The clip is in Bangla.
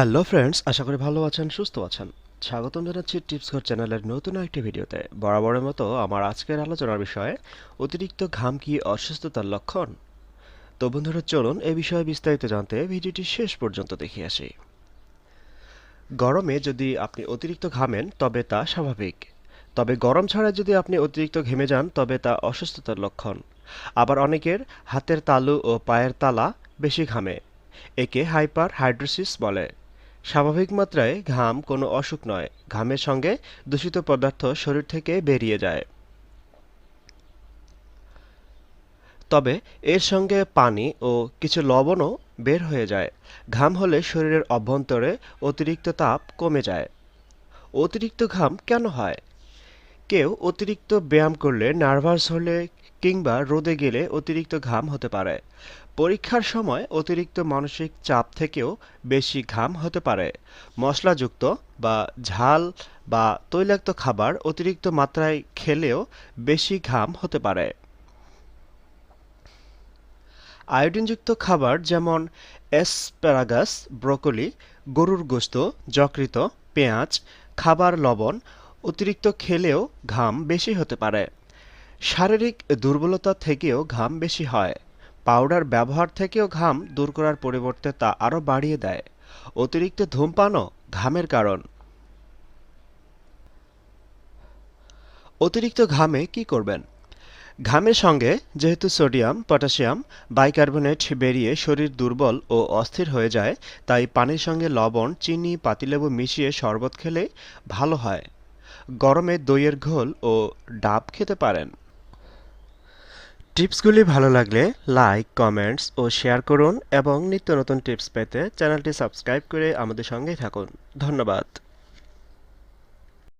হ্যালো ফ্রেন্ডস, আশা করি ভালো আছেন, সুস্থ আছেন। স্বাগতম জানাচ্ছি টিপস ঘর চ্যানেলের নতুন একটি ভিডিওতে। বরাবরের মতো আমার আজকের আলোচনার বিষয়ে অতিরিক্ত ঘাম কি অসুস্থতার লক্ষণ? তো বন্ধুরা, চলুন এ বিষয়ে বিস্তারিত জানতে ভিডিওটি শেষ পর্যন্ত দেখে আসি। গরমে যদি আপনি অতিরিক্ত ঘামেন, তবে তা স্বাভাবিক। তবে গরম ছাড়া যদি আপনি অতিরিক্ত ঘেমে যান, তবে তা অসুস্থতার লক্ষণ। আবার অনেকের হাতের তালু ও পায়ের তালা বেশি ঘামে, একে হাইপার হাইড্রোসিস বলে। স্বাভাবিক মাত্রায় ঘাম কোনো অসুখ নয়। ঘামের সঙ্গে দূষিত পদার্থ শরীর থেকে বেরিয়ে যায়। তবে এর সঙ্গে পানি ও কিছু লবণও বের হয়ে যায়। ঘাম হলে শরীরের অভ্যন্তরে অতিরিক্ত তাপ কমে যায়। অতিরিক্ত ঘাম কেন হয়? কেউ অতিরিক্ত ব্যায়াম করলে নার্ভাস হলে কিংবা রোদে গেলে অতিরিক্ত ঘাম হতে পারে। পরীক্ষার সময় অতিরিক্ত মানসিক চাপ থেকেও বেশি ঘাম হতে পারে। মশলাযুক্ত বা ঝাল বা তৈলাক্ত খাবার অতিরিক্ত মাত্রায় খেলেও বেশি ঘাম হতে পারে। আয়োডিনযুক্ত খাবার যেমন অ্যাসপ্যারাগাস ব্রোকলি, গরুর গোস্ত, যকৃত, পেঁয়াজ, খাবার লবণ অতিরিক্ত খেলেও ঘাম বেশি হতে পারে। শারীরিক দুর্বলতা থেকেও ঘাম বেশি হয়। পাউডার ব্যবহার থেকেও ঘাম দূর করার পরিবর্তে তা আরও বাড়িয়ে দেয়। অতিরিক্ত ধূমপানও ঘামের কারণ। অতিরিক্ত ঘামে কি করবেন? ঘামের সঙ্গে যেহেতু সোডিয়াম, পটাশিয়াম, বাইকার্বনেট বেরিয়ে শরীর দুর্বল ও অস্থির হয়ে যায়, তাই পানির সঙ্গে লবণ, চিনি, পাতিলেবু মিশিয়ে শরবত খেলে ভালো হয়। গরমে দইয়ের ঘোল ও ডাব খেতে পারেন। টিপসগুলি ভালো লাগলে লাইক, কমেন্টস ও শেয়ার করুন এবং নিত্য নতুন টিপস পেতে চ্যানেলটি সাবস্ক্রাইব করে আমাদের সঙ্গেই থাকুন। ধন্যবাদ।